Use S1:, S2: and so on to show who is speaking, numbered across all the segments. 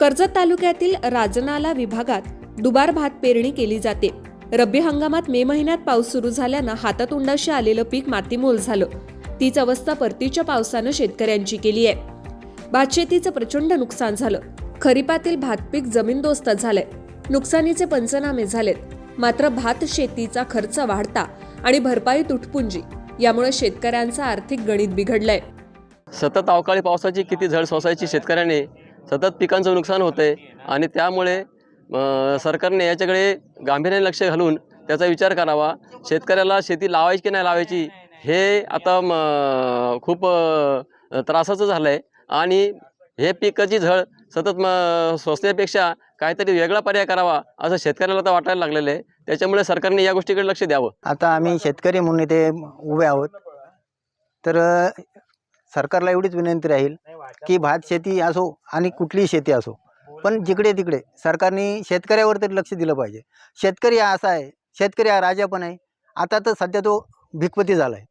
S1: कर्जत तालुक्यातील राजनाला विभागात दुबार भात पेरणी केली जाते. रब्बी हंगामात मे महिन्यात पाऊस सुरू झाल्यानं हातातोंडाशी आलेलं पीक मातीमोल झालं. तीच अवस्था परतीच्या पावसानं शेतकऱ्यांची केली आहे. भातशेतीचं प्रचंड नुकसान झालं. खरीपातील भात पीक जमीनदोस्त झालंय. नुकसानीचे पंचनामे झालेत. मात्र भात शेतीचा खर्च वाढता आणि भरपाई तुटपुंजी यामुळे शेतकऱ्यांचं आर्थिक गणित बिघडलंय.
S2: सतत अवकाळी पावसाची किती झळ सोसायची शेतकऱ्याने सतत पिकांचं नुकसान होतं आहे आणि त्यामुळे सरकारने याच्याकडे गांभीर्याने लक्ष घालून त्याचा विचार करावा. शेतकऱ्याला शेती लावायची की नाही लावायची हे आता म, खूप त्रासाचं झालं आहे आणि हे पिकाची झळ सतत म सोसण्यापेक्षा काहीतरी वेगळा पर्याय करावा असं शेतकऱ्याला तर वाटायला लागलेलं आहे. त्याच्यामुळे सरकारने या गोष्टीकडे लक्ष द्यावं.
S3: आता आम्ही शेतकरी म्हणून इथे उभे आहोत. तर सरकारला एवढीच विनंती राहील की भात शेती असो आणि कुठलीही शेती असो. पण जिकडे तिकडे सरकारने शेतकऱ्यावर तरी लक्ष दिलं पाहिजे. शेतकरी हा असा आहे शेतकरी हा राजा पण आहे. आता तर सध्या तो भिकपती झाला आहे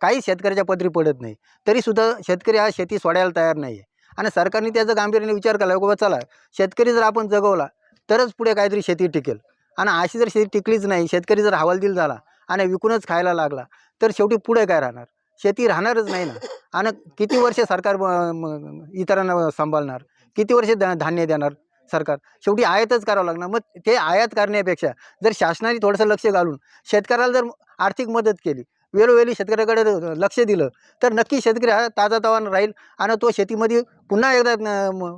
S3: काही शेतकऱ्याच्या पदरी पडत नाही. तरीसुद्धा शेतकरी हा शेती सोडायला तयार नाही आहे आणि सरकारने त्याचा गांभीर्याने विचार केला बाबा चला शेतकरी जर आपण जगवला तरच पुढे काहीतरी शेती टिकेल. आणि अशी जर शेती टिकलीच नाही शेतकरी जर हवालदिल झाला आणि विकूनच खायला लागला तर शेवटी पुढे काय राहणार? शेती राहणारच नाही ना. आणि किती वर्ष सरकार इतरांना सांभाळणार? किती वर्ष धान्य देणार सरकार? शेवटी आयातच करावं लागणार. मग ते आयात करण्यापेक्षा जर शासनाने थोडंसं लक्ष घालून शेतकऱ्याला जर आर्थिक मदत केली वेळोवेळी शेतकऱ्याकडे लक्ष दिलं तर नक्की शेतकरी हा ताजातवान राहील आणि तो शेतीमध्ये पुन्हा एकदा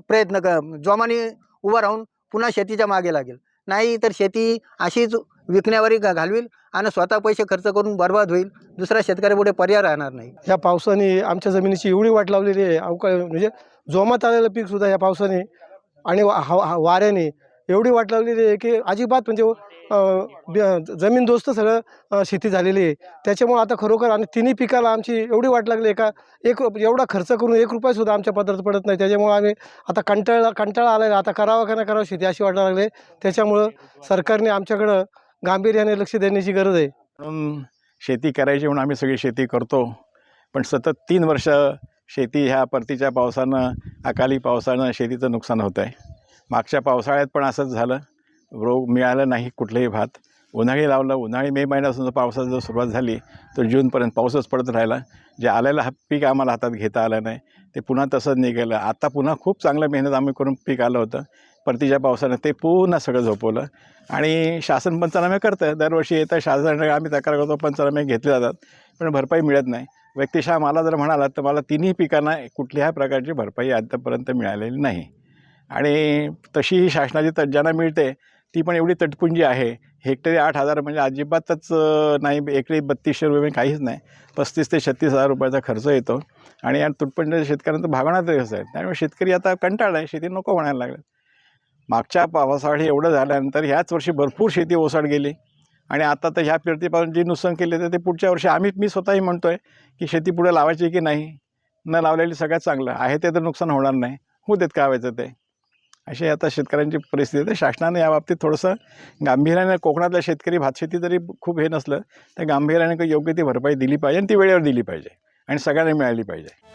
S3: प्रयत्न क जोमाने उभा राहून पुन्हा शेतीच्या मागे लागेल. नाही तर शेती अशीच विकण्यावरही घालवील आणि स्वतः पैसे खर्च करून बर्बाद होईल. दुसऱ्या शेतकऱ्यापुढे पर्याय राहणार नाही.
S4: ह्या पावसाने आमच्या जमिनीची एवढी वाट लावलेली आहे अवकाळ म्हणजे जोमात आलेलं पीकसुद्धा ह्या पावसाने आणि वा- हवा- वाऱ्याने एवढी वाट लावलेली आहे की अजिबात म्हणजे जमीन दोस्त सगळं शेती झालेली आहे. त्याच्यामुळे आता खरोखर आणि तिन्ही पिकाला आमची एवढी वाट लागली आहे का एक रुप- एवढा खर्च करून एक रुपयासुद्धा आमच्या पदार्थ पडत नाही. त्याच्यामुळे आम्ही आता कंटाळा कंटाळा आला आता करावा का नाही करावं शेती अशी वाटायला लागली आहे. त्याच्यामुळं सरकारने आमच्याकडं गांभीर्याने लक्ष देण्याची गरज आहे.
S5: म्हणून शेती करायची म्हणून आम्ही सगळी शेती करतो. पण सतत तीन वर्ष शेती ह्या परतीच्या पावसानं अकाली पावसानं शेतीचं नुकसान होतं आहे. मागच्या पावसाळ्यात पण असंच झालं. रोग मिळालं नाही कुठलंही भात. उन्हाळी लावलं उन्हाळी मे महिन्यापासून जर पावसाची जर सुरुवात झाली तर जूनपर्यंत पाऊसच पडत राहिला. जे आलेलं हा पीक आम्हाला हातात घेता आलं नाही. ते पुन्हा तसंच निघालं. आता पुन्हा खूप चांगलं मेहनत आम्ही करून पीक आलं होतं. परतीच्या पावसानं ते पुन्हा सगळं झोपवलं. आणि शासन पंचनामे करतं दरवर्षी येतं शासन आम्ही तक्रार करतो पंचनामे घेतले जातात. पण भरपाई मिळत नाही. व्यक्तिशः मला जर म्हणाला तर मला तिन्ही पिकांना कुठल्याही प्रकारची भरपाई आतापर्यंत मिळालेली नाही. आणि तशीही शासनाची त ज्यांना मिळते. ती पण एवढी तटपुंजी आहे. हेक्टरी आठ हजार म्हणजे अजिबातच नाही एकरी बत्तीसशे रुपये म्हणजे काहीच नाही. पस्तीस ते छत्तीस हजार रुपयाचा खर्च येतो. आणि या तुटपुंजी शेतकऱ्यांचं भागवणार तरी कसं आहे. त्यामुळे शेतकरी आता कंटाळला आहे शेती नको म्हणायला लागलं मागच्या पावसाळी एवढं झाल्यानंतर ह्याच वर्षी भरपूर शेती ओसाड गेली. आणि आता तर ह्या पेरतीपासून जे नुकसान केले तर ते पुढच्या वर्षी आम्ही मी स्वतःही म्हणतो आहे की शेती पुढे लावायची की नाही? न लावलेली सगळ्यात चांगलं. आहे ते तर नुकसान होणार नाही. होऊ देत का व्हायचं ते? अशी आता शेतकऱ्यांची परिस्थिती आहे. शासनाने याबाबतीत थोडंसं गांभीर्याने कोकणातल्या शेतकरी भातशेती जरी खूप हे नसलं तर गांभीर्याने योग्य ती भरपाई दिली पाहिजे आणि ती वेळेवर दिली पाहिजे आणि सगळ्यांना मिळाली पाहिजे.